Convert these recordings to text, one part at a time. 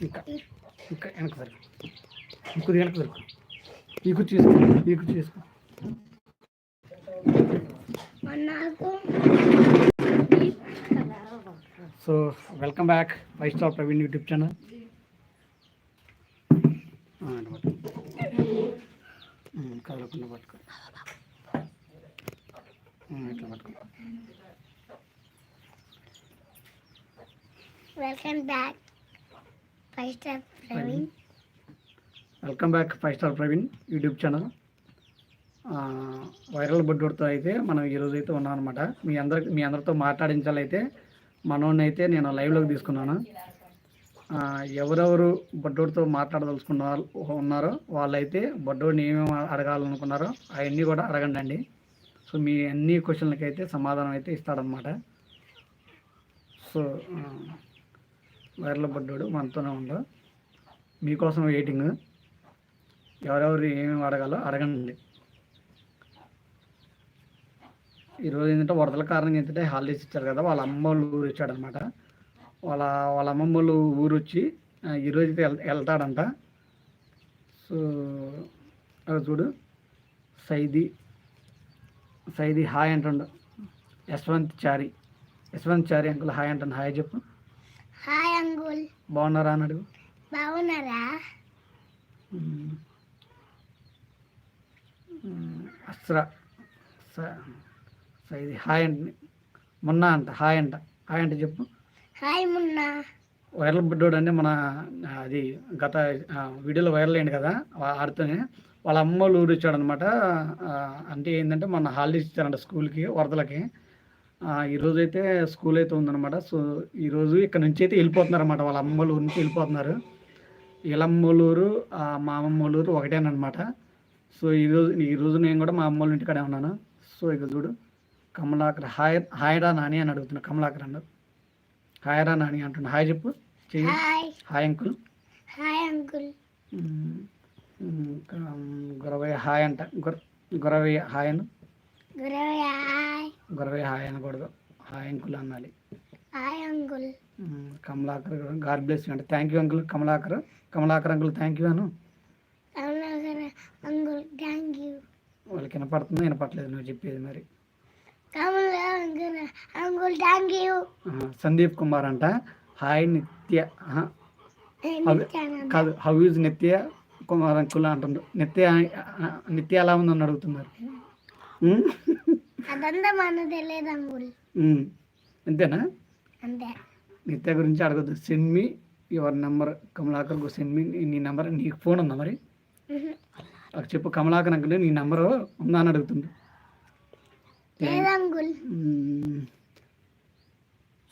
ఇంకా ఇంకా వెనక సరికి ఇంకొద్ది వెనక సరికి ఈ కుర్చీ చేసుకో ఈ కుర్చీ చేసుకో so welcome back five star Praveen YouTube channel. కదలకుండా పట్టుకో. ఇట్లా పట్టుకో. Welcome back five star Praveen welcome back five star Praveen YouTube channel viral బొడ్డుతో అయితే మనం ఈరోజు అయితే ఉన్నాం అనమాట మీ అందరి మీ అందరితో మాట్లాడించాలైతే మనోడిని అయితే నేను లైవ్లోకి తీసుకున్నాను. ఎవరెవరు బొడ్డోడితో మాట్లాడదలుచుకున్నారు ఉన్నారో వాళ్ళైతే బొడ్డోడిని ఏమేమి అడగాలనుకున్నారో అవన్నీ కూడా అడగండి అండి సో మీ అన్ని క్వశ్చన్లకి అయితే సమాధానం అయితే ఇస్తాడనమాట సో వైరల్ పడ్డాడు మనతోనే ఉండు. మీకోసం వెయిటింగ్ ఎవరెవరు ఏమేమి అడగాలో అడగండి. ఈరోజు ఏంటంటే వరదల కారణంగా ఏంటంటే హాలిడేస్ ఇచ్చారు కదా వాళ్ళ అమ్మ వాళ్ళు ఊరు వచ్చాడనమాట. వాళ్ళ వాళ్ళ అమ్మమ్మ వాళ్ళు ఊరు వచ్చి ఈరోజు అయితే వెళ్తాడంట. సో అది చూడు సైది సైది హాయ్ అంటుండు. యశ్వంత్ చారి. యశ్వంత్ చారి అంకుల్ హాయ్ అంటాను హాయ్ చెప్పు. హాయ్ అంగుల్ బాగున్నారా అని అడుగు బాగున్నారా. అస్రా. సైది హాయ్ అంట. మొన్న అంట హాయ్ అంట. హాయ్ అంటే చెప్పు. హాయ్ మున్నా. వైరల్ బుడ్డోడు అంటే మన అది గత వీడియోలో వైరల్ అయింది కదా ఆడితేనే. వాళ్ళ అమ్మ వాళ్ళు ఊరు వచ్చాడనమాట అంటే ఏంటంటే మన హాలిడేస్ ఇచ్చారంట స్కూల్కి వరదలకి. ఈరోజు అయితే స్కూల్ అయితే ఉందన్నమాట. సో ఈరోజు ఇక్కడ నుంచి అయితే వెళ్ళిపోతున్నారు అనమాట వాళ్ళ అమ్మ వాళ్ళ ఊరు నుంచి వెళ్ళిపోతున్నారు. ఇలమ్మలూరు మా అమ్మమ్మలూరు ఒకటేనమాట సో ఈరోజు ఈరోజు నేను కూడా మా అమ్మ వాళ్ళ ఇంటికాడే ఉన్నాను. సో ఇక చూడు కమలాకర్ హాయ్ హాయ్రా నాని అని అడుగుతున్నా కమలాకర్ అన్నారు హాయ్రా నాని అంటున్నా హాయ్ చెప్పు చెయ్యి. Hi. Hi uncle. Hi uncle. Guravayya hi అంట. గుర గురవయ్య హాయ్ అను గురవయ్య హాయ్ అనకూడదు. హాయ్ అంకుల్ అనాలి. Hi uncle. Kamalakar god bless అంటే. Thank you uncle Kamalakar. Kamalakar uncle thank you Anu uncle thank you వాళ్ళకి వినపడుతుందో? వినపట్లేదు నువ్వు చెప్పేది మరి. Uncle thank you Sandeep Kumar అంట. హాయ్ నిత్య. కాదు హౌ ఈజ్ నిత్య కుమార్ అంకుల్ అంటుండ్రు నిత్య నిత్య ఎలా ఉందని అడుగుతున్నారు. అదంతా మన తెలియదు అంకుల్. ఉమ్, అంతేనా? అంతే. నిత్య గురించి అడగద్దు. Send me your number Kamalakar send me నీ నెంబర్ నీకు ఫోన్ ఉందా మరి. నాకు చెప్పు. కమలాకర్ అంకుల్ నీ నెంబరు ఉందా అని అడుగుతుంది.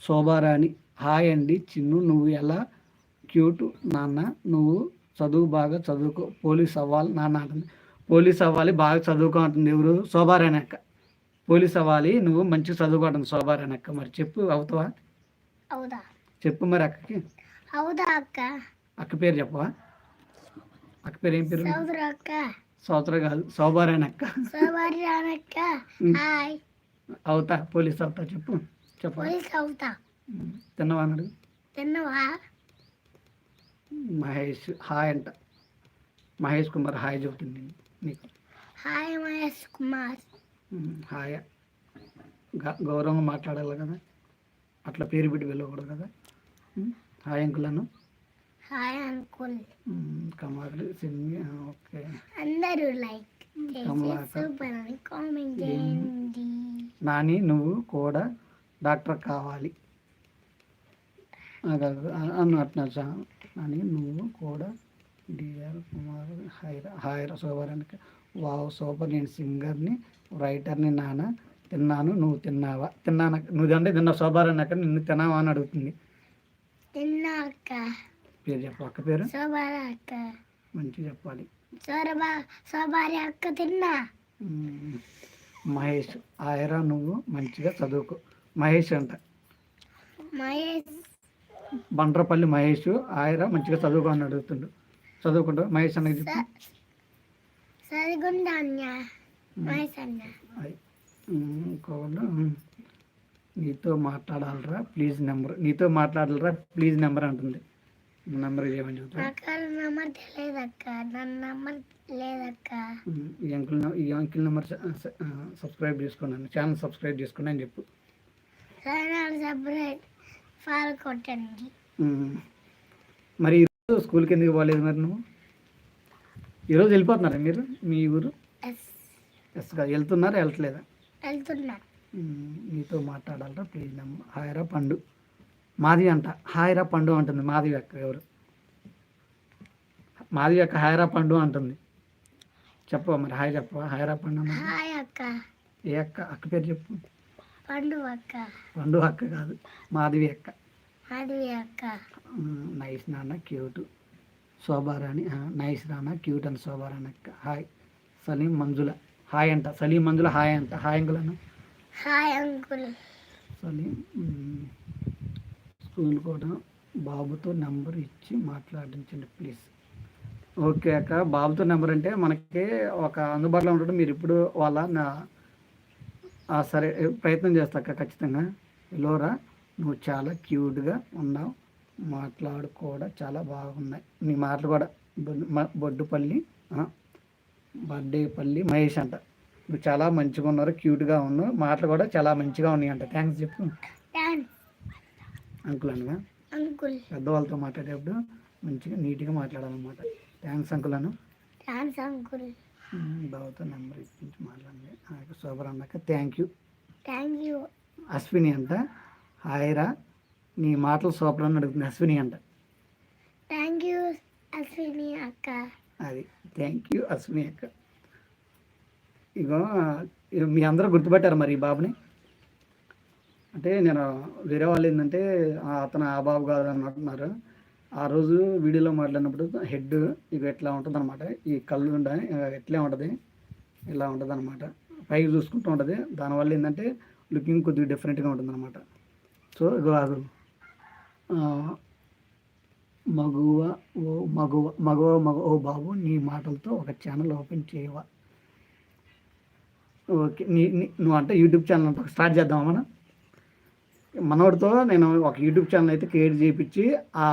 శోభారాణి. హాయ్ అండి. చిన్ను నువ్వు ఎలా? క్యూట్ నాన్న నువ్వు చదువు బాగా చదువుకో. పోలీస్ అవ్వాలి. నాన్న అంటుంది. పోలీస్ అవ్వాలి బాగా చదువుకో అంటుంది ఎవరు? శోభారాణి అక్క పోలీస్ అవ్వాలి నువ్వు మంచిగా చదువుకో అంటుంది శోభారాణి అక్క మరి చెప్పు అవుతావా? అవుదా. చెప్పు మరి అక్కకి. అవుదా అక్క? అక్క పేరు చెప్పవా? అక్క పేరు ఏం పేరు? అక్క సోదర కాదు రానక్క హాయ్. అవుతా పోలీస్ అవుతా చెప్పు. చెప్పు పోలీస్ అవుతా. తిన్నవా అన్నాడు తిన్నవా? మహేష్ హాయ్ అంట. మహేష్ కుమార్ హాయ్ చెబుతుంది. నీకు. హాయ్ మహేష్ కుమార్. హాయ్. గౌరవంగా మాట్లాడాలి కదా. అట్లా పేరు పెట్టి వెళ్ళకూడదు కదా. Hi అంకులను hi uncle. Kamali Sinni okay. అందరూ లైక్. సూపర్ అని కామెంట్ చేయండి. నాని నువ్వు కూడా డాక్టర్ కావాలి. ఆ, కాదు, ఆ, అన్న అట్లా నాని నువ్వు కూడా డిఆర్ కుమార్ హైరా హైరా సూపర్ అని వావ్ సూపర్ నేను సింగర్ని రైటర్ని నాన్న తిన్నాను నువ్వు తిన్నావా? తిన్నాను నువ్వు అంటే తిన్నావు సూపర్ అన్నాక నిన్ను తిన్నావా అని అడుగుతుంది. తిన్నా అక్క. పేరు చెప్పు అక్క పేరు? సోబారి అక్క. మంచిగా చెప్పాలి. సోబారి అక్క తిన్నా. మహేష్ ఆయరా నువ్వు మంచిగా చదువుకో. మహేష్ అంట. మహేష్. బండ్రపల్లి మహేష్ ఆయరా మంచిగా చదువుకో అని అడుగుతుండు. చదువుకుంటా మహేష్ అన్న ఇంకోళ్ళు నీతో మాట్లాడాలరా ప్లీజ్ నెంబర్. నీతో మాట్లాడాలరా ప్లీజ్ నెంబర్ అంటుంది. నెంబర్ చేయమని చెబుతా నాకు నెంబర్ తెలియదక్క. నా నెంబర్ లేదక్క. ఉమ్, ఈ అంకుల్ ఈ అంకుల్ నెంబర్ సబ్స్క్రైబ్ చేసుకోండి ఛానల్ సబ్స్క్రైబ్ చేసుకోండి అని చెప్పు. సపరేట్ ఫాల్ కొట్టండి. మరి స్కూల్కి ఎందుకు పోలేదు మరి నువ్వు? ఈరోజు వెళ్ళిపోతున్నారా మీరు? మీ ఊరు? ఎస్. కాదు వెళ్తున్నారా వెళ్ళట్లేదా? నీతో మాట్లాడాలరా ప్లీజ్ నమ్మ. హాయరా పండు. మాధవి అంట. హాయరా పండు అంటుంది మాధవి అక్క ఎవరు? మాధవి అక్క హాయరా పండు అంటుంది. చెప్పవా మరి హాయ్ చెప్పవా? హాయరా పండు హాయ్ అక్క. ఏ అక్క? అక్క పేరు చెప్పు. పండు అక్క. పండు అక్క కాదు మాధవి అక్క. మాధవి అక్క. నైస్ నాన్న క్యూట్. శోభారాణి నైస్ నాన్న క్యూట్ అని శోభారాణి అక్క. హాయ్. సలీం మంజుల. హాయ్ అంట. సలీం మంజుల హాయ్ అంట. హాయ్ అంకుల్ అన్న. Hi uncle. సలీం స్కూల్ కూడా బాబుతో నెంబర్ ఇచ్చి మాట్లాడించండి ప్లీజ్. ఓకే అక్క. బాబుతో నెంబర్ అంటే మనకి ఒక అందుబాటులో ఉండడం మీరు ఇప్పుడు వాళ్ళ నా ఆ, సరే ప్రయత్నం చేస్తా అక్క ఖచ్చితంగా. లోరా నువ్వు చాలా క్యూట్గా ఉన్నావు. మాట్లాడు కూడా చాలా బాగున్నాయి. నీ మాటలు కూడా బొడ్డుపల్లి ఆ, బర్త్డేపల్లి మహేష్ అంట. నువ్వు చాలా మంచిగా ఉన్నారు క్యూట్గా ఉన్నావు మాటలు కూడా చాలా మంచిగా ఉన్నాయి అంట. థ్యాంక్స్ చెప్పు. అంకుల్ అనగా అంకుల్. పెద్దవాళ్ళతో మాట్లాడేటప్పుడు మంచిగా నీట్గా మాట్లాడాలన్నమాట. థ్యాంక్స్ అంకుల్ అను. Dance uncle. బావతో నెంబర్ ఇప్పించి మాట్లాడండి. నాకు సూపర్ అన్నాక thank you thank you Ashwini అంట. హాయ్రా నీ మాటలు సూపర్ అని అడుగుతుంది అశ్విని అంట. థ్యాంక్ యూ అశ్విని అక్క. అది. థ్యాంక్ యూ అశ్విని అక్క. ఇగో మీ అందరూ గుర్తుపట్టారు మరి ఈ బాబుని? అంటే నేను వేరే వాళ్ళు ఏంటంటే అతను ఆ బాబు కాదు అని అంటున్నారు ఆ రోజు వీడియోలో మాట్లాడినప్పుడు హెడ్ ఇక ఎట్లా ఉంటుంది అనమాట ఈ కళ్ళు ఉంటాయి ఎట్లే ఉంటుంది ఇలా ఉంటుంది అనమాట పైకి చూసుకుంటూ ఉంటుంది. దానివల్ల ఏంటంటే లుకింగ్ కొద్దిగా డిఫరెంట్గా ఉంటుంది అనమాట సో ఇగో మగువ ఓ మగువ మగవ మగ ఓ బాబు నీ మాటలతో ఒక ఛానల్ ఓపెన్ చేయవా? ఓకే నీ నువ్వు అంటే యూట్యూబ్ ఛానల్ అంటే స్టార్ట్ చేద్దామా మనం? మనోడితో నేను ఒక యూట్యూబ్ ఛానల్ అయితే క్రియేట్ చేయించి ఆ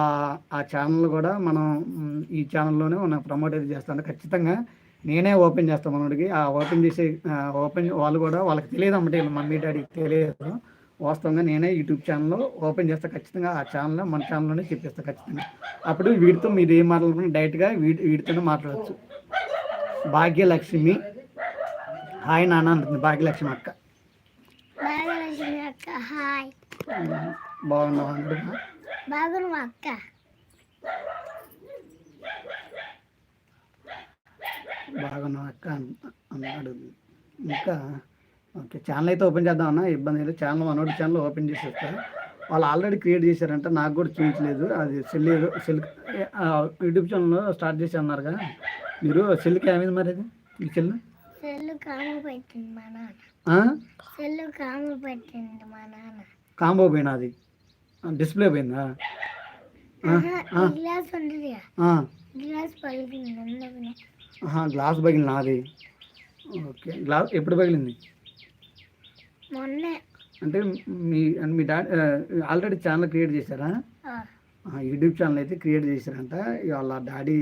ఆ ఛానల్ కూడా మనం ఈ ఛానల్లోనే మనం ప్రమోట్ అయితే చేస్తాను ఖచ్చితంగా నేనే ఓపెన్ చేస్తాను మనోడికి. ఆ ఓపెన్ చేసే ఓపెన్ వాళ్ళు కూడా వాళ్ళకి తెలియదు అన్నమాట మమ్మీ డాడీకి తెలియదు. వాస్తవంగా నేనే యూట్యూబ్ ఛానల్ ఓపెన్ చేస్తా ఖచ్చితంగా ఆ ఛానల్ మన ఛానల్లోనే చెప్పేస్తాను ఖచ్చితంగా. అప్పుడు వీడితో మీరు ఏం మాట్లాడుకున్నా డైరెక్ట్గా వీడి వీడితోనే మాట్లాడచ్చు. భాగ్యలక్ష్మి. హాయ్ నాన్న అంటుంది భాగ్యలక్ష్మి అక్క. హాయ్. బాగున్నావు అక్క? బాగున్నావు అక్క అన్- అన్నాడు. ఇంకా ఓకే ఛానల్ అయితే ఓపెన్ చేద్దాం అన్న ఇబ్బంది లేదు. ఛానల్ మనోడి ఛానల్ ఓపెన్ చేసేస్తా వాళ్ళు ఆల్రెడీ క్రియేట్ చేశారంట నాకు కూడా చూపించలేదు. అది సెల్ ఏదో సెల్ యూట్యూబ్ ఛానల్ స్టార్ట్ చేసి అన్నారుగా మీరు సెల్కి ఏమైంది మరి అది? సెల్? మా నాన్న. కాంబో పోయినా అది? డిస్ప్లే పోయిందా? గ్లాస్ పగిలిన అది ఓకే గ్లాస్ ఎప్పుడు పగిలింది? అంటే మీ అంటే మీ డాడీ ఆల్రెడీ ఛానల్ క్రియేట్ చేశారా? యూట్యూబ్ ఛానల్ అయితే క్రియేట్ చేశారంట. వాళ్ళ డాడీ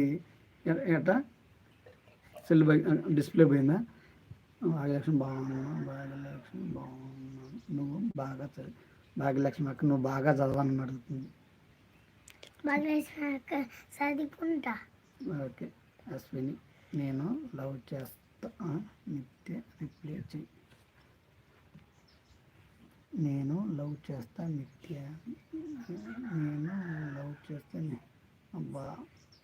ఎట? సెల్ డిస్ప్లే పోయిందా? భాగ్యలక్ష్మి బాగున్నా భాగ్యలక్ష్మి బాగున్నా. నువ్వు బాగా చదివి భాగ్యలక్ష్మి అక్క నువ్వు బాగా చదవని అడుగుతుంది. అక్క చదువుకుంటా ఓకే. అశ్విని నేను లవ్ చేస్తా. నిత్య రిప్లై చెయ్యి నేను లవ్ చేస్తా నిత్య. నేను లవ్ చేస్తా అబ్బా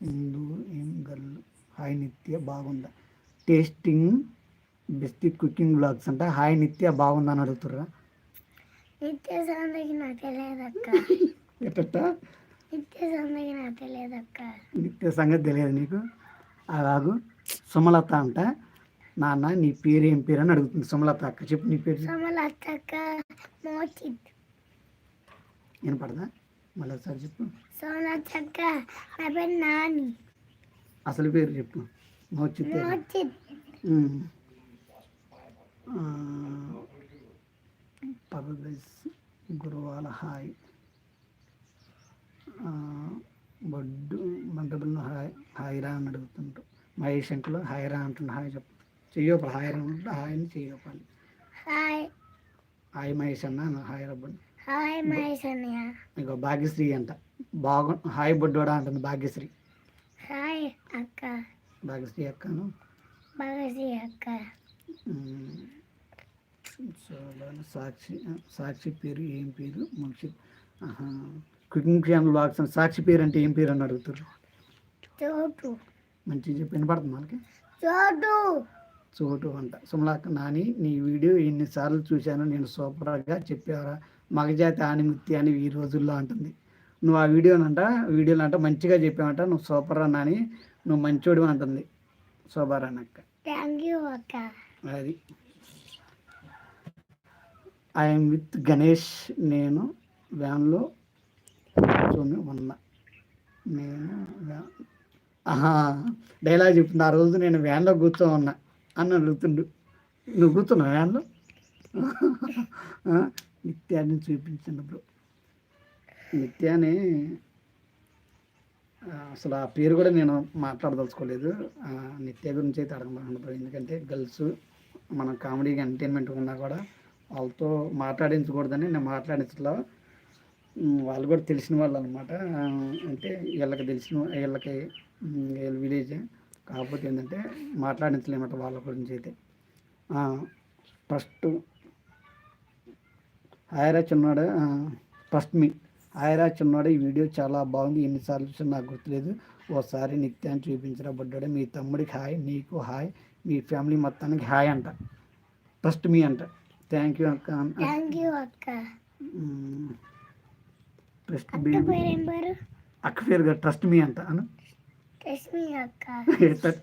ఇందు ఏం గల్లు హాయ్ నిత్య బాగుందా? టేస్టింగ్ బెస్ట్ కుకింగ్ బ్లాగ్స్ అంటే. హాయ్ నిత్య బాగుందా అని అడుగుతుర్రా. నిత్య సందకి నాకు తెలియదక్క ఎట్ట నిత్య సందకి నాకు తెలియదక్క నిత్య సంగతి తెలియదు నీకు? అలాగు సుమలత అంట. నాన్న నీ పేరు ఏం పేరు అని అడుగుతుంది. సుమలత అక్క చెప్పు నీ పేరు. చెప్పు. సోమలత్తక్క మోచిత్ వినపడదా? మళ్ళీ ఒకసారి చెప్పు. సోమలత్తక్క నా పేరు నాని. అసలు పేరు చెప్పు. మోచితే మోచిత్ పగస్ గురువాల హాయ్. బొడ్డు మంటబుల్ హాయ్ హాయిరా అని అడుగుతుంటారు. మహేష్ అంకుల్ హాయిరా అంటుండు హాయ్ చెప్పు. చెయ్యోపాలి హాయిరా అంటే హాయ్ అని చెయ్యోపాలి హాయ్. హాయ్ మహేష్ అన్న అన్న హాయ్ రబ్బు హాయ్ మహేష్ అన్నయ్య. ఇగో భాగ్యశ్రీ అంట. బాగు హాయ్ బొడ్డోడా అంటుంది భాగ్యశ్రీ. హాయ్ అక్క. భాగ్యశ్రీ అక్కను. భగసి అక్క. చూడాలి సాక్షి సాక్షి పేరు ఏం పేరు? మనిషి. కుకింగ్ ఛానల్ బాక్స్ సాక్షి పేరు అంటే ఏం పేరు అని అడుగుతారు? చోటు. మంచిగా చెప్పి వినపడుతుంది మనకి? చోటు అంట సుమలాక నాని నీ వీడియో ఎన్నిసార్లు చూశాను నేను సూపర్గా చెప్పారా మగజాతి ఆనిముత్తి అని ఈ రోజుల్లో అంటుంది. నువ్వు ఆ వీడియోనంట వీడియోలో అంట మంచిగా చెప్పావంట. నువ్వు సూపర్ నాని నువ్వు మంచోడు అంటుంది సూపర్ అన్నక్క థ్యాంక్ యూ అక్క. అది. I'm with Ganesh. నేను వ్యాన్లో కూర్చొని ఉన్నా. నేను డైలాగ్ చెప్తున్నా ఆ రోజు నేను వ్యాన్లో కూర్చొని ఉన్నా. అని అడుగుతుండు. నువ్వు కూర్చున్నావు నిత్యాన్ని చూపించండి బ్రో. నిత్యాన్ని అసలు ఆ పేరు కూడా నేను మాట్లాడదలుచుకోలేదు. నిత్య గురించి అయితే అడగమన్నాను బ్రో. ఎందుకంటే గర్ల్స్ మన కామెడీ ఎంటర్టైన్మెంట్ ఉన్నా కూడా వాళ్ళతో మాట్లాడించకూడదని నేను మాట్లాడించట్లా. వాళ్ళు కూడా తెలిసిన వాళ్ళు అనమాట అంటే వీళ్ళకి తెలిసిన వీళ్ళకి వీళ్ళ విలేజ్ కాకపోతే ఏంటంటే మాట్లాడించలేమట వాళ్ళ గురించి అయితే. ఫస్ట్ హాయరా చిన్నాడు ఫస్ట్ మీ హాయరా చిన్నాడు ఈ వీడియో చాలా బాగుంది. ఎన్నిసార్లు చూసినా నాకు గుర్తులేదు. ఓసారి నిత్యాన్ని చూపించరా బడ్డాడు. మీ తమ్ముడికి హాయ్ నీకు హాయ్ మీ ఫ్యామిలీ మొత్తానికి హాయ్ అంట. ఫస్ట్ మీ అంట. థ్యాంక్ యూ అక్క అక్క. ట్రస్ట్ అక్క పేరు ట్రస్ట్ మీ అంట. అను. రష్మి అక్క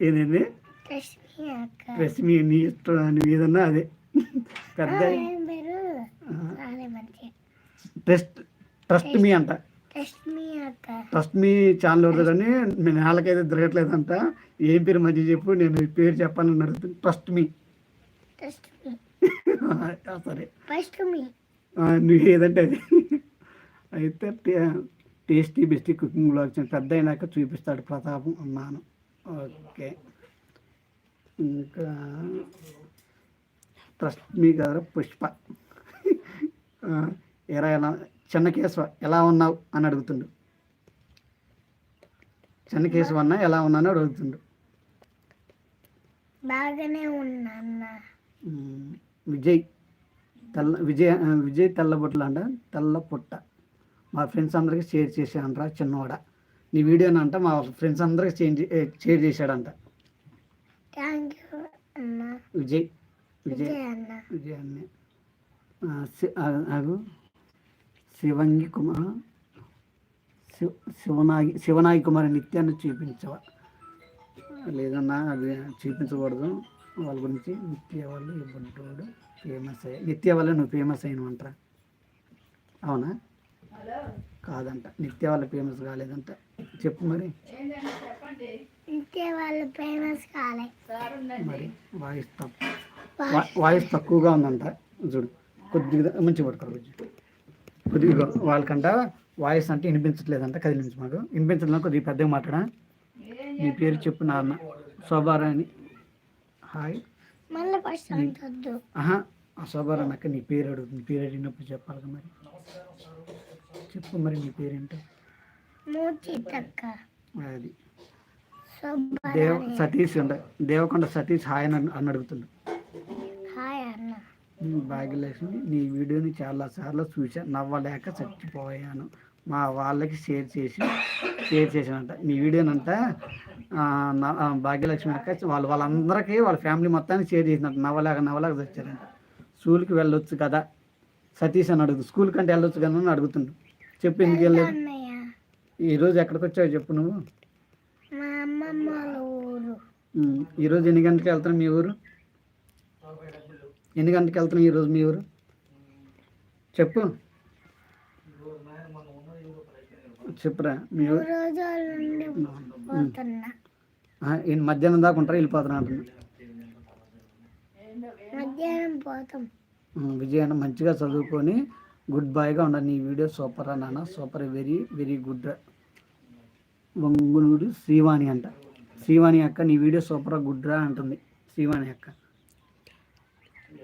ఏదేంది రష్మి అక్క ట్రస్ట్ మీ నీ ఇష్టం ఏదన్నా అదే. పెద్ద ట్రస్ట్ ట్రస్ట్ మీ అంట. ట్రస్ట్ మీ ఛానల్ ఎవరిదని నేను వాళ్ళకైతే దొరకట్లేదంట ఏం పేరు మంచి చెప్పు నేను పేరు చెప్పాలని అడుగుతుంది. ట్రస్ట్ మీ సరే. నువ్వు ఏదంటే అది. అయితే టేస్టీ బెస్టీ కుకింగ్ బ్లాగ్స్ పెద్ద అయినాక చూపిస్తాడు ప్రతాపం. అన్నాను. ఓకే. ఇంకా ట్రస్ట్ మీ కదా పుష్ప. ఎరా ఎలా చిన్న కేశవ ఎలా ఉన్నావు? అని అడుగుతుండు. చిన్న కేశవ అన్న ఎలా ఉన్నాను? అడుగుతుండు. బాగానే ఉన్నా విజయ్ తెల్ల విజయ్ విజయ్ తెల్లబొట్లు అంట తెల్ల పుట్ట మా ఫ్రెండ్స్ అందరికి షేర్ చేశాడంట చిన్నవాడ. నీ వీడియోనంట మా ఫ్రెండ్స్ అందరికి చేంజ్ షేర్ చేశాడంట. విజయ్ విజయ్ విజయ్ అన్న. శివంగి కుమార్ శివ శివనాగి శివనాగి కుమారి నిత్యాన్ని చూపించవా? లేదన్నా అది చూపించకూడదు. వాళ్ళ గురించి నిత్య వాళ్ళు ఇబ్బంది ఫేమస్ అయ్యా. నిత్య వల్ల నువ్వు ఫేమస్ అయినవంటరా. అవునా? కాదంట. నిత్య వల్ల ఫేమస్ కాలేదంట. చెప్పు మరి. ఇంకే వాళ్ళు ఫేమస్ కాలే. మరి వాయిస్ తక్కువ వాయిస్ తక్కువగా ఉందంట. చూడు కొద్దిగా మంచి పడుకోరు కొంచెం కొద్దిగా వాళ్ళకంట వాయిస్ అంటే వినిపించట్లేదంట కదిలించి మాకు. వినిపించడం కొద్దిగా పెద్దగా మాట్లాడా? నీ పేరు చెప్పు నాన్న. శోభారాణి. హాయ్. మళ్ళీ శోభారాణి అక్క నీ పేరు అడుగుతుంది పేరు అడిగినప్పుడు చెప్పాలి కదా మరి. చెప్పు మరి నీ పేరేంటో. అది. దేవ సతీష్ అంట దేవకొండ సతీష్ హాయ్ అని అని అడుగుతుంది ఉమ్, భాగ్యలక్ష్మి నీ వీడియోని చాలాసార్లు చూసా నవ్వలేక చచ్చిపోయాను. మా వాళ్ళకి షేర్ చేసి షేర్ చేశానంట. నీ వీడియోనంట భాగ్యలక్ష్మి అక్క వాళ్ళు వాళ్ళందరికీ వాళ్ళ ఫ్యామిలీ మొత్తానికి షేర్ చేసినట్టు నవ్వలేక నవ్వలేక చచ్చారంట. స్కూల్కి వెళ్ళొచ్చు కదా సతీష్ అని అడుగుతు స్కూల్ కంటే వెళ్ళొచ్చు కదా అని అడుగుతుండు. చెప్పు ఎందుకు వెళ్ళలేదు ఈరోజు ఎక్కడికి వచ్చావు చెప్పు నువ్వు? ఈరోజు ఎన్ని గంటలకు వెళ్తున్నావు మీ ఊరు? ఎన్ని గంటలకు వెళ్తున్నావు ఈరోజు మీ ఊరు? చెప్పు. చెప్పురా మీ ఊరు ఈయన మధ్యాహ్నం దాకా ఉంటారా వెళ్ళిపోతున్నా అంటున్నా. మంచిగా చదువుకొని గుడ్ బాయ్గా ఉండాలి నీ వీడియో సూపర్ రా నాన్న. Super. Very very good. Vangunuru Srivani అంట. శ్రీవాణి అక్క నీ వీడియో సూపర్ గుడ్రా అంటుంది. శ్రీవాణి అక్క.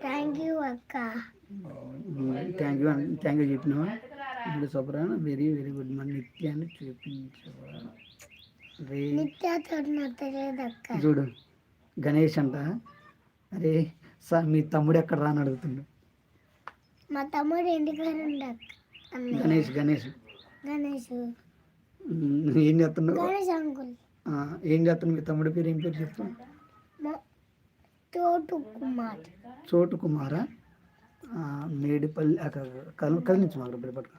థ్యాంక్ యూ అక్క. Thank you thank you చెప్పినావా? Video super? Very very good. మన నిత్యాన్ని చూపించవా? చూడు. గణేష్ అంట. అరే సార్ మీ తమ్ముడు ఎక్కడ రాని అడుగుతుండు. మా తమ్ముడు అక్క. అన్నయ్య. గణేష్ గణేష్. గణేష్. ఏం చేస్తున్నావు? గణేష్ అంకుల్. ఆ, ఏం చేస్తున్నావు? మీ తమ్ముడి పేరు ఏం పేరు చెప్పు. మా తోటు కుమార్. చోటు కుమార? ఆ, మేడిపల్లి అక్కడ కల్ కదిలించు మాకు ఇప్పుడు పట్టుకో.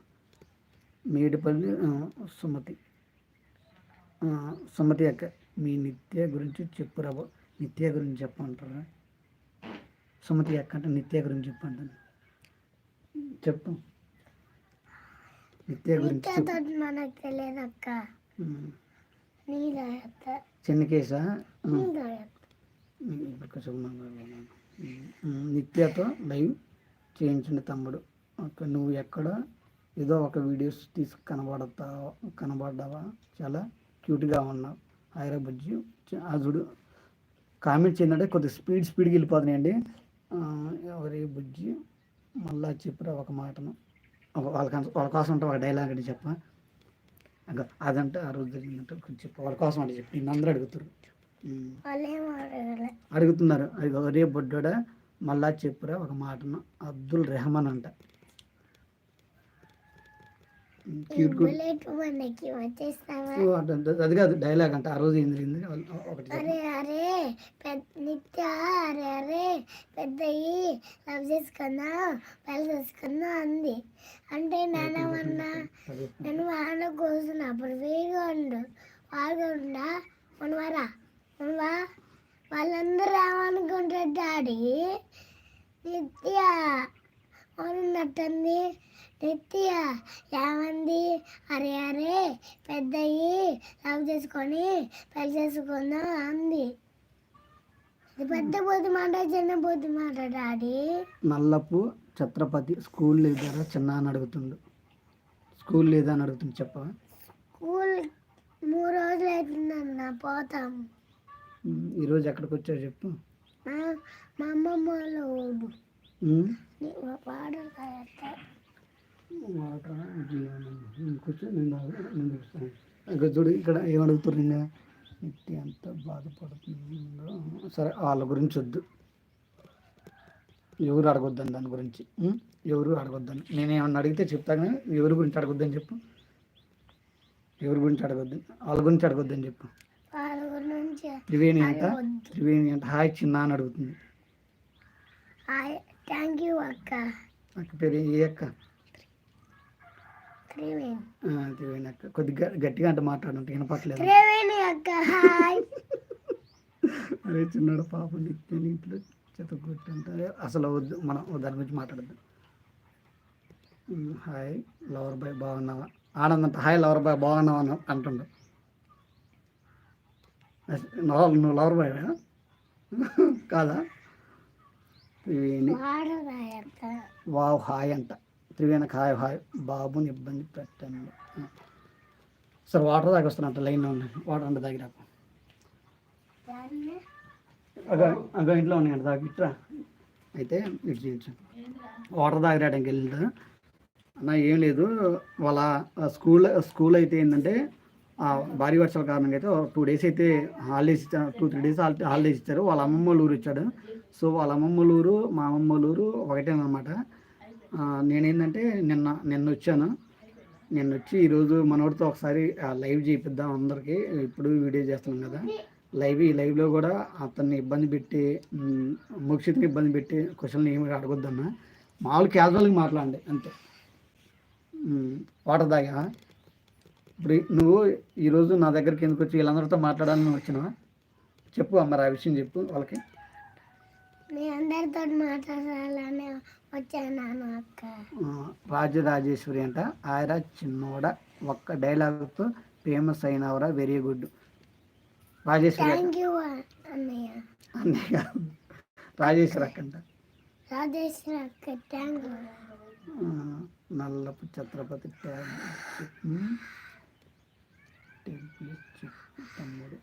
మేడిపల్లి సుమతి. సుమతి అక్క మీ నిత్య గురించి చెప్పు రాబో నిత్య గురించి చెప్పంటారా సుమతి అక్క అంటే నిత్య గురించి చెప్పంటాను చెప్పు. నిత్య గురించి మనకు తెలియదు అక్క ఉమ్. నీ దయత చిన్న కేసా నిత్యతో లైవ్ చేయించండి తమ్ముడు. నువ్వు ఎక్కడ? ఏదో ఒక వీడియోస్ తీసి కనబడతా కనబడ్డావా? చాలా క్యూట్గా ఉన్నావు. హైరా బుజ్జి. చ- ఆ చూడు. కామెంట్స్ ఏంటంటే కొద్దిగా స్పీడ్ స్పీడ్కి వెళ్ళిపోతున్నాయండి. ఎవరి బుజ్జి? మళ్ళా చెప్పురా ఒక మాటను వాళ్ళ వాళ్ళ కోసం అంటే ఒక డైలాగ్ అంటే చెప్ప. అదంటే ఆ రోజు జరిగిందంటే కొంచెం చెప్పు వాళ్ళ కోసం అంటే చెప్పి నిన్ను అందరూ అడుగుతారు అడుగుతున్నారు. అది ఒరే బొడ్డోడా మళ్ళా చెప్పురా ఒక మాటను అబ్దుల్ రెహమాన్ అంట. క్యూట్ అది కాదు డైలాగ్ అంట. ఆ రోజు ఏం జరిగింది? వాళ్ళు ఒకటి చెప్పు. అరే నిత్య అరే అరే పెద్దయి లవ్ చేసుకున్నా పెళ్ళి చేసుకున్నా అంది. అంటే నేను వాన కోసినప్పుడు వేడిగా ఉండు వాడుగా ఉండా? మనవారా మనవా వాళ్ళందరూ ఏమనుకుంటారు డాడీ? నిత్య ఉన్నట్టుంది నిత్య ఏమంది అరే అరే పెద్దయి లవ్ చేసుకొని పెళ్ళి చేసుకుందాం అంది. పెద్ద బుద్ధి మాట చిన్న బుద్ధి మాట డాడీ. నల్లపు ఛత్రపతి స్కూల్ లేదా చిన్న అని అడుగుతుండు. స్కూల్ లేదా అని అడుగుతుంది చెప్ప స్కూల్ మూడు రోజులు అవుతుందన్న పోతాం. ఈరోజు ఎక్కడికి వచ్చావు చెప్పు. మా అమ్మమ్మ వాళ్ళ ఊరు. ఉమ్. వాడరు కదా వాటర్ జీవనం. కూర్చో నేను తాగు- నేను చూస్తాను ఇంకా చూడు ఇక్కడ ఏం అడుగుతారు ఇంకా నిత్య ఎంత బాధపడుతుందో సరే వాళ్ళ గురించి వద్దు ఎవరు అడగొద్దని దాని గురించి? ఎవరు అడగొద్దని నేను ఏమన్నా అడిగితే చెప్తా కానీ ఎవరి గురించి అడగొద్దని చెప్పు ఎవరి గురించి అడగొద్దు వాళ్ళ గురించి అడగొద్దని చెప్పు త్రివేణి అంట. త్రివేణి అంట హాయ్ చిన్న అని అడుగుతుంది థ్యాంక్ యూ అక్క అక్క పేరు ఏ అక్క త్రివేణి అక్క. కొద్దిగా గట్టిగా అంటే మాట్లాడంటే వినపట్లేదు త్రివేణి అక్క హాయ్ అరే చిన్నాడు పాప నిత్యం ఇంట్లో చెత్త కొట్టంటే అసలు వద్దు మనం దాని గురించి మాట్లాడద్దు. హాయ్ లవర్ బాయ్ బాగున్నావా? ఆనంద్ అంట హాయ్ లవర్ బాయ్ బాగున్నావా అని అంటుండు. నువ్వు లవర్ బాయ్ కాదా? త్రివేణి వావ్ హాయ్ అంట. త్రివేణ హాయ్ హాయ్ బాబుని ఇబ్బంది పెట్టండి సరే వాటర్ దాకా వస్తున్నట్ట లైన్లో ఉండండి. వాటర్ అంటే దగ్గర అగో ఇంట్లో ఉన్నాయండి దాకా ఇట్రా. అయితే ఇటు చేయొచ్చు. వాటర్ తాగడానికి వెళ్తా అన్న ఏం లేదు. వాళ్ళ స్కూల్ స్కూల్ అయితే ఏంటంటే భారీ వర్షాల కారణంగా అయితే టూ డేస్ అయితే హాలిడేస్ ఇచ్చారు టూ త్రీ డేస్ హాలిడేస్ ఇచ్చారు. వాళ్ళ అమ్మమ్మ వాళ్ళ ఊరు ఇచ్చాడు సో వాళ్ళ అమ్మమ్మ ఊరు మా అమ్మమ్మ ఊరు ఒకటేనమాట. నేనేంటంటే నిన్న నిన్న వచ్చాను నిన్న వచ్చి ఈరోజు మనోడితో ఒకసారి లైవ్ చేయిద్దాం అందరికీ. ఇప్పుడు వీడియో చేస్తున్నాం కదా. లైవ్ ఈ లైవ్లో కూడా అతన్ని ఇబ్బంది పెట్టి ముక్షిత్ని ఇబ్బంది పెట్టి క్వశ్చన్లు ఏమి అడగొద్దన్నా. మామూలు క్యాజువల్గా మాట్లాడండి అంతే. వాటర్ దాగా ఇప్పుడు నువ్వు ఈరోజు నా దగ్గరికి ఎందుకు వచ్చి వీళ్ళందరితో మాట్లాడాలని వచ్చినావా? చెప్పు అమ్మ ఆ విషయం చెప్పు వాళ్ళకి. మీ అందరితో మాట్లాడాలని వచ్చాను అక్క. రాజరాజేశ్వరి అంట. ఆయరా చిన్నోడ ఒక్క డైలాగ్తో ఫేమస్ అయినవరా వెరీ గుడ్. రాజేశ్వరి అక్క థ్యాంక్ యూ అన్నయ్య. అన్నయ్య. రాజేశ్వరి అక్క అంట. రాజేశ్వరి అక్క థ్యాంక్ నల్లపు ఛత్రపతి ట్యాగ్ తమ్ముడు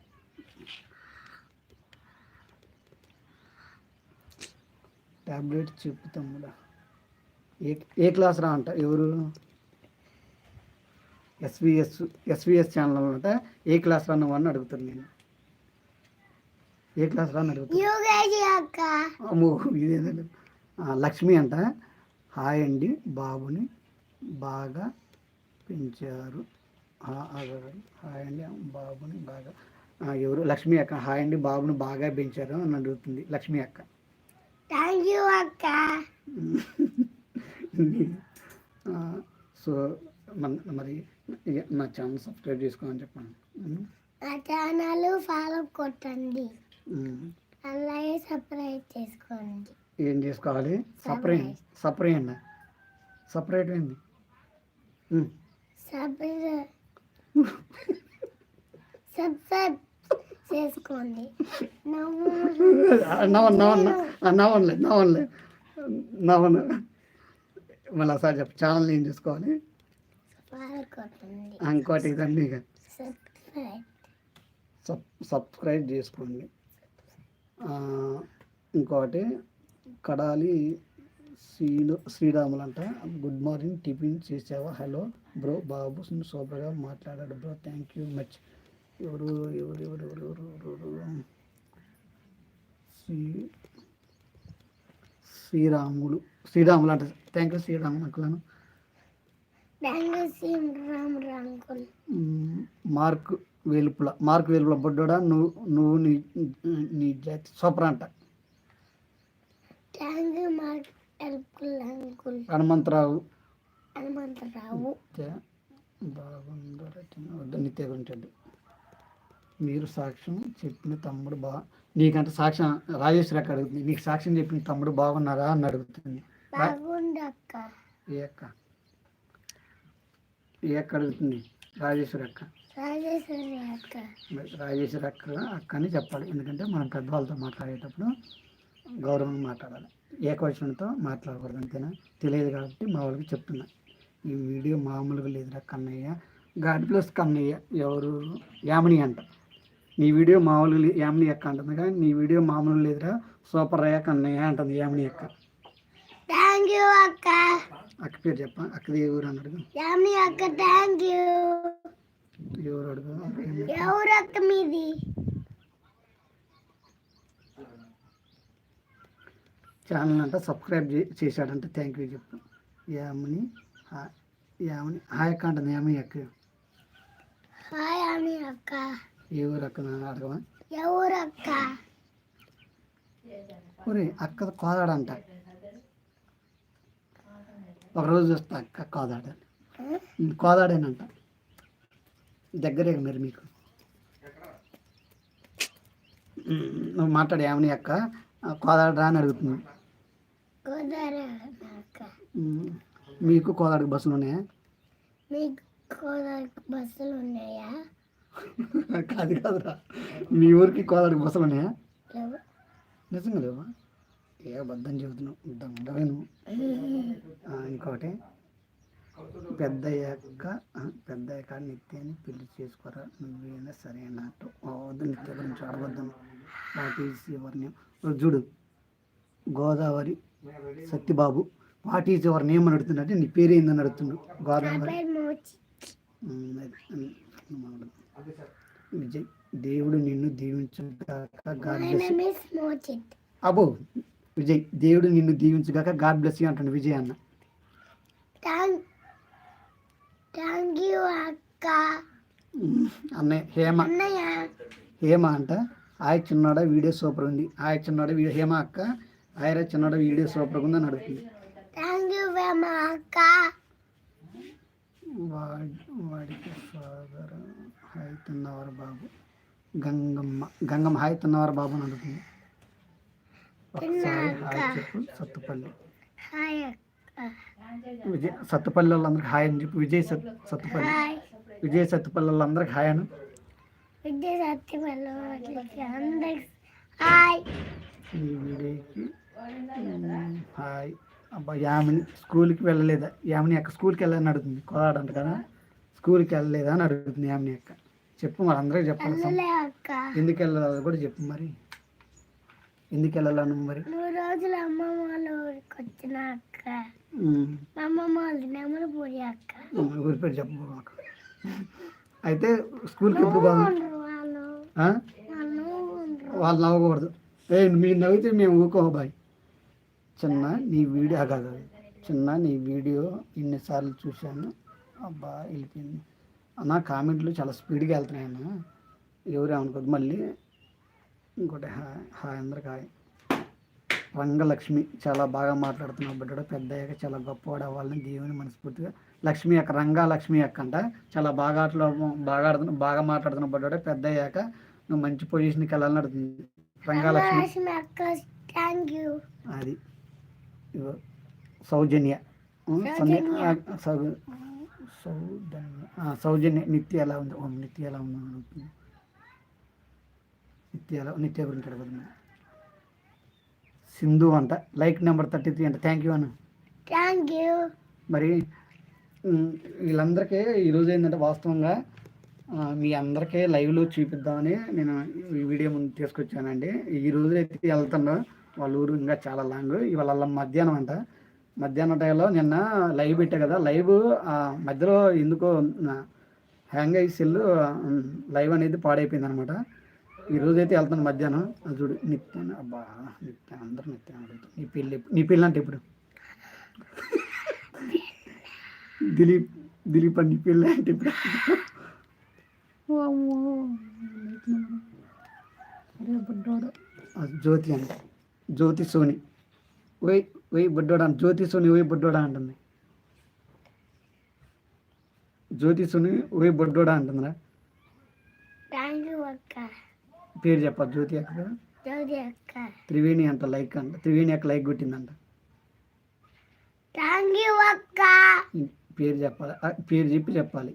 టాబ్లెట్ చెప్పు తమ్ముడా. ఏ ఏ క్లాస్ రా అంట? ఎవరు? ఎస్విఎస్ ఎస్విఎస్ ఛానల్ అంట ఏ క్లాస్ రా నువ్వు అని అడుగుతాను నేను. ఏ క్లాస్ రా అని అడుగుతాను. లక్ష్మి అంట. హాయ్ అండి బాబుని బాగా పెంచారు. హాయ్ అండి బాబుని బాగా ఎవరు? లక్ష్మి అక్క. హాయ్ అండి బాబుని బాగా పెంచారు అని అడుగుతుంది లక్ష్మి అక్క. థ్యాంక్ యూ అక్క. సో మరి నా ఛానల్ సబ్స్క్రైబ్ చేసుకోమని చెప్పండి. నా ఛానల్ ఫాలో కొట్టండి. అలాగే సబ్స్క్రైబ్ చేసుకోండి. ఏం చేసుకోవాలి? సపరేట్ సపరేట్ అండి. సపరేట్ ఏంది. సబ్స్క్రైబ్ సబ్స్క్రైబ్ చేసుకోండి. నవ్వు. నవన్ నవన్ నవన్లే నవన్లే నవన్ మళ్ళీ ఒకసారి చెప్పు ఛానల్ ఏం చేసుకోవాలి? ఇంకోటి ఇదండి ఇక. సబ్ సబ్స్క్రైబ్ చేసుకోండి. ఇంకోటి కడాలి శ్రీలు శ్రీరాములు అంట గుడ్ మార్నింగ్ టిఫిన్ చేసావా? హలో బ్రో బాబు సూపర్గా మాట్లాడాడు బ్రో థ్యాంక్ యూ మచ్ ఎవరు ఎవరు ఎవరు ఎవరు ఎవరు ఎవరు శ్రీ శ్రీరాములు శ్రీరాములు అంట. థ్యాంక్ యూ శ్రీరాములు అంకులను. మార్క్ వేలుపుల. మార్క్ వేలుపుల బొడ్డోడా నువ్వు నువ్వు నీ నీ జాతి సూపర్ అంట. హనుమంతరావు. హనుమంతరావు. వద్దు నిత్య గురించి మీరు సాక్ష్యం చెప్పిన తమ్ముడు బా నీకంటే సాక్ష్యం రాజేశ్వరి అక్క అడుగుతుంది. నీకు సాక్ష్యం చెప్పిన తమ్ముడు బాగున్నారా అని అడుగుతుంది. ఏ అక్క? ఏ అక్క అడుగుతుంది? రాజేశ్వరి అక్క. రాజేశ్వరి అక్క. మరి రాజేశ్వరి అక్క అక్క అని చెప్పాలి. ఎందుకంటే మనం పెద్దవాళ్ళతో మాట్లాడేటప్పుడు గౌరవంగా మాట్లాడాలి. ఏకవచనంతో మాట్లాడకూడదు అంతేనా? తెలియదు కాబట్టి మా వాళ్ళకి చెప్తున్నా. ఈ వీడియో మామూలుగా లేదురా కన్నయ్య. God plus Kannayya. ఎవరు? యామిని అంట. నీ వీడియో మామూలుగా లే- యామిని అక్క అంటుంది. కానీ నీ వీడియో మామూలుగా లేదురా. సూపర్ అయ్యా కన్నయ్య అంటుంది యామిని అక్క. థ్యాంక్ యూ అక్క. అక్క పేరు చెప్ప అక్కది ఊరు అని అడుగు యామి అక్క థ్యాంక్ యూ ఎవరు అడుగు? ఎవరు అక్క మీది? ఛానల్ అంట సబ్స్క్రైబ్ చేశాడంటే. థ్యాంక్ యూ చెప్పు. యామిని యామిని హాయ్ అక్క అంటుంది. యామిని అక్క. హాయ్ యామి అక్క. ఏ ఊరు అక్క అడగవా? ఎవరు అక్క ఒరే అక్క కోదాడంట. ఒకరోజు చూస్తా అక్క కోదాడ కోదాడేనంట. దగ్గరే మరి మీకు. నువ్వు మాట్లాడు ఏమని అక్క? కోదాడరా అని అడుగుతుంది మీకు కోదాడికి బస్సులు ఉన్నాయా? మీకు గోదావరి బస్సులు ఉన్నాయా? కాదు కాదురా. మీ ఊరికి కోదాడికి లేవు. నిజంగా లేవా? ఏ అబద్ధం చెబుతున్నావు? ఆ, ఇంకోటి. పెద్ద ఆ, పెద్ద అయ్యాక నిత్యాన్ని పెళ్ళి చేసుకోరా? నువ్వేనా సరే అన్నట్టు వద్దు నిత్య గురించి అడగద్దాం. What is your name. చూడు. Godavari Satyababu. What is your name అని అడుగుతున్నట్టు నీ పేరు ఏందని అడుగుతున్నాడు నా గోదావరి విజయ్ దేవుడు నిన్ను దీవించుగాక గాడ్ బ్లెస్ అబో విజయ్ దేవుడు నిన్ను దీవించుగాక గాడ్ బ్లెస్ యూ అంటాడు విజయ్ అన్న. థ్యాంక్ యూ అక్క. అన్నయ్య హేమ. హేమ అంట. హాయ్ చిన్నాడ వీడియో సూపర్ ఉంది. హాయ్ చిన్నాడ వీడియో హేమ అక్క. రా చిన్నాడ వీడియో సూపర్ ఉంది అని అడుగుతుంది. థ్యాంక్ యూ వేమ అక్క. వాడి వాడికి ఫాదర్ హాయ్ తిన్నవారు బాబు? గంగమ్మ గంగమ్మ హాయ్ తిన్నవారు బాబు అని అడుగుతుంది. ఒకసారి హాయ్ చెప్పు సత్తుపల్లి. విజయ్ సత్తుపల్లి వాళ్ళందరికీ హాయ్ అని చెప్పు. విజయ్ సత్ సత్తుపల్లి. విజయ్ సత్తుపల్లి వాళ్ళందరికీ హాయ్ అను. అందరికి హాయ్. ఈ వీడియోకి ఉమ్, హాయ్. అబ్బా యామిని స్కూల్కి వెళ్ళలేదా? యామిని అక్క స్కూల్కి వెళ్ళని అడుగుతుంది. కోదాడంట కదా? స్కూల్కి వెళ్ళలేదా అని అడుగుతుంది యామిని అక్క. చెప్పు మరి అందరికీ చెప్పాలి అక్క. ఎందుకు వెళ్ళాలి కూడా చెప్పు మరి. ఎందుకు వెళ్ళాలను మరి? మూడు రోజులు అమ్మమ్మ వాళ్ళ ఊరికి వచ్చిన అక్క. అమ్మమ్మ వాళ్ళది నెమలపూరి అక్క. ఊరి పేరు చెప్పు మాకు. అయితే స్కూల్కి ఎప్పుడు బాగుంది వాళ్ళు. నవ్వకూడదు. ఏ మీరు నవ్వితే మేము ఊకో బాయ్. చిన్న నీ వీడియో కాదు చిన్న నీ వీడియో ఇన్నిసార్లు చూశాను. అబ్బా వెళ్ళిపోయింది. అన్న కామెంట్లు చాలా స్పీడ్గా వెళ్తున్నాయి అన్న ఎవరు అనుకోదు మళ్ళీ ఇంకోటి హాయ్ హాయ్ అందరికి హాయ్. రంగలక్ష్మి చాలా బాగా మాట్లాడుతున్నావు బిడ్డ పెద్ద అయ్యాక చాలా గొప్పవాడు అవ్వాలని దేవుని మనస్ఫూర్తిగా. లక్ష్మి అక్క రంగా లక్ష్మి అక్క అంట. చాలా బాగా ఆటలు బాగా ఆడుతున్నా బాగా మాట్లాడుతున్నావు బిడ్డ పెద్ద అయ్యాక నువ్వు మంచి పొజిషన్కి వెళ్ళాలని అడుగుతుంది. రంగాలక్ష్మి. అది. సౌజన్య. సౌజన్య సౌజన్య నిత్య ఎలా ఉంది ఓ, నిత్య ఎలా ఉంది. నిత్య ఎలా నిత్య గురించి అడగదు సింధు అంట లైక్ నెంబర్ థర్టీ త్రీ అంట. థ్యాంక్ యూ అన్న. థ్యాంక్ యూ మరి వీళ్ళందరికీ ఈరోజు ఏంటంటే వాస్తవంగా మీ అందరికీ లైవ్లో చూపిద్దామని నేను ఈ వీడియో ముందు తీసుకొచ్చానండి. ఈ రోజు అయితే వెళ్తున్నా వాళ్ళ ఊరు ఇంకా చాలా లాంగ్ ఇవాళ మధ్యాహ్నం అంట. మధ్యాహ్నం టైంలో నిన్న లైవ్ పెట్టా కదా లైవ్ మధ్యలో ఎందుకో హ్యాంగ్ అయ్యి సెల్ లైవ్ అనేది పాడైపోయింది అనమాట ఈ రోజు అయితే వెళ్తాను మధ్యాహ్నం. అది చూడు నిత్యాన అబ్బా నిత్యాన అందరూ నిత్యాన నీ పెళ్ళి ఎప్పుడు- నీ పెళ్ళి అంటే ఇప్పుడు దిలీప్ దిలీప్ అని పెళ్ళి అంటే ఇప్పుడు జ్యోతి అంట జ్యోతి సోని. ఓయ్ ఓయ్ బుడ్డోడా అంట జ్యోతి సోని ఓయ్ బుడ్డోడా అంటుంది. జ్యోతి సోని ఓయ్ బుడ్డోడా అంటుందిరా. పేరు చెప్పాలి జ్యోతి అక్క త్రివేణి అంట లైక్ అంట త్రివేణి అక్క లైక్ కొట్టిందంట. పేరు చెప్పాలి పేరు చెప్పి చెప్పాలి.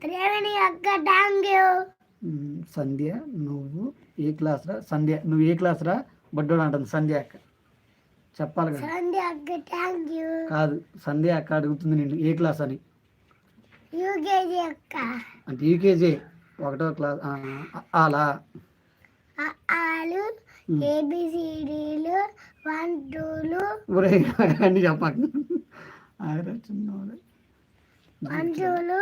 సంధ్య నువ్వు ఏ క్లాస్ రా? సంధ్య నువ్వు ఏ క్లాస్ రా? బడ్డోడు అంటుంది సంధ్య అక్క. చెప్పాలి కదా. సంధ్య అక్క థ్యాంక్ యూ కాదు సంధ్య అక్క అడుగుతుంది నేను ఏ క్లాస్ అని? యూకేజీ అక్క. అంటే యూకేజీ. ఒకటో క్లాస్ అలా ఆలు? ఉమ్. ఏబిసిడీలు వన్ టూలు. ఒరే అన్ని వన్ టూలు.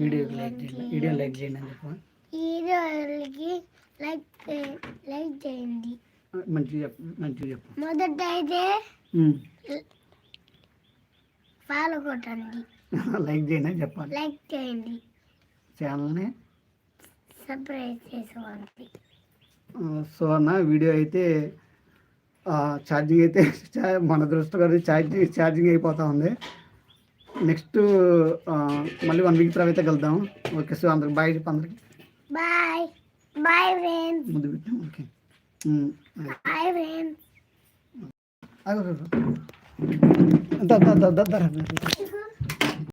వీడియోకి లైక్ చేయండి వీడియో లైక్ చేయండి లైక్ చేయండి. మంచిగా చెప్పు మంచిగా చెప్పు. మొదట అయితే ఫాలో కొట్టండి. లైక్ చేయండి అని చెప్పాలి. లైక్ చేయండి. ఛానల్ని సబ్స్క్రైబ్ చేసుకోండి. సో అన్న వీడియో అయితే ఛార్జింగ్ అయితే మన దృష్టి గారి ఛార్జింగ్ ఛార్జింగ్ అయిపోతా ఉంది. నెక్స్ట్ మళ్ళీ వన్ వీక్ తర్వాత కలుద్దాం. ఓకే సో అందరికి బాయ్ చెప్పు అందరికి. బాయ్. Bye friends. ముందు ఓకే. ఉమ్, అదే. Bye friends